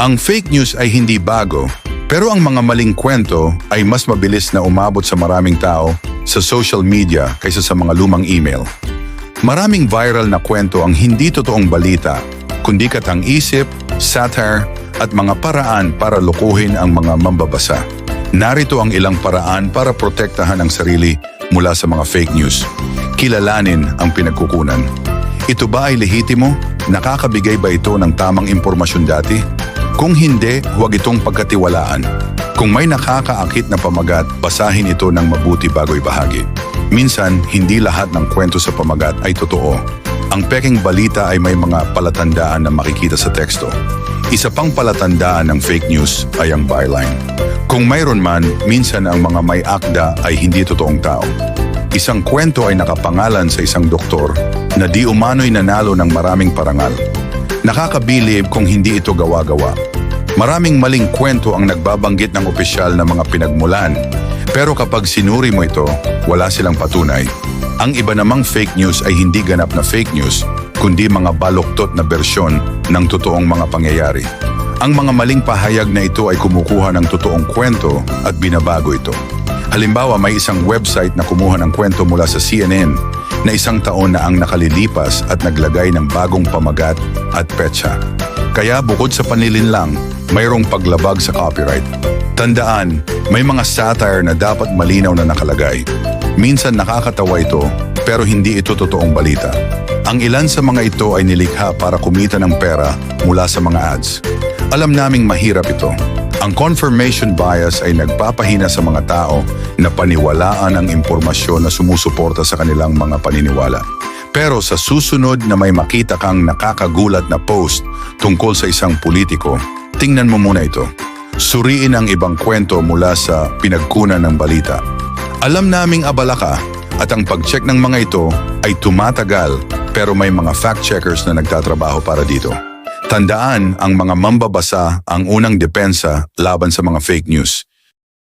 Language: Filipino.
Ang fake news ay hindi bago, pero ang mga maling kwento ay mas mabilis na umabot sa maraming tao sa social media kaysa sa mga lumang email. Maraming viral na kwento ang hindi totoong balita, kundi katang isip, satire, at mga paraan para lukuhin ang mga mambabasa. Narito ang ilang paraan para protektahan ang sarili mula sa mga fake news. Kilalanin ang pinagkukunan. Ito ba ay lehitimo? Nakakabigay ba ito ng tamang impormasyon dati? Kung hindi, huwag itong pagkatiwalaan. Kung may nakakaakit na pamagat, basahin ito ng mabuti bago ibahagi. Minsan, hindi lahat ng kwento sa pamagat ay totoo. Ang peking balita ay may mga palatandaan na makikita sa teksto. Isa pang palatandaan ng fake news ay ang byline. Kung mayroon man, minsan ang mga may akda ay hindi totoong tao. Isang kwento ay nakapangalan sa isang doktor na di umano'y nanalo ng maraming parangal. Nakakabilib kung hindi ito gawa-gawa. Maraming maling kwento ang nagbabanggit ng opisyal na mga pinagmulan. Pero kapag sinuri mo ito, wala silang patunay. Ang iba namang fake news ay hindi ganap na fake news, kundi mga baluktot na bersyon ng totoong mga pangyayari. Ang mga maling pahayag na ito ay kumukuha ng totoong kwento at binabago ito. Halimbawa, may isang website na kumuha ng kwento mula sa CNN na isang taon na ang nakalilipas at naglagay ng bagong pamagat at petsa. Kaya bukod sa panlilinlang, mayroong paglabag sa copyright. Tandaan, may mga satire na dapat malinaw na nakalagay. Minsan nakakatawa ito, pero hindi ito totoong balita. Ang ilan sa mga ito ay nilikha para kumita ng pera mula sa mga ads. Alam naming mahirap ito. Ang confirmation bias ay nagpapahina sa mga tao na paniwalaan ang impormasyon na sumusuporta sa kanilang mga paniniwala. Pero sa susunod na may makita kang nakakagulat na post tungkol sa isang politiko, tingnan mo muna ito. Suriin ang ibang kwento mula sa pinagkunan ng balita. Alam naming abala ka at ang pag-check ng mga ito ay tumatagal pero may mga fact-checkers na nagtatrabaho para dito. Tandaan ang mga mambabasa ang unang depensa laban sa mga fake news.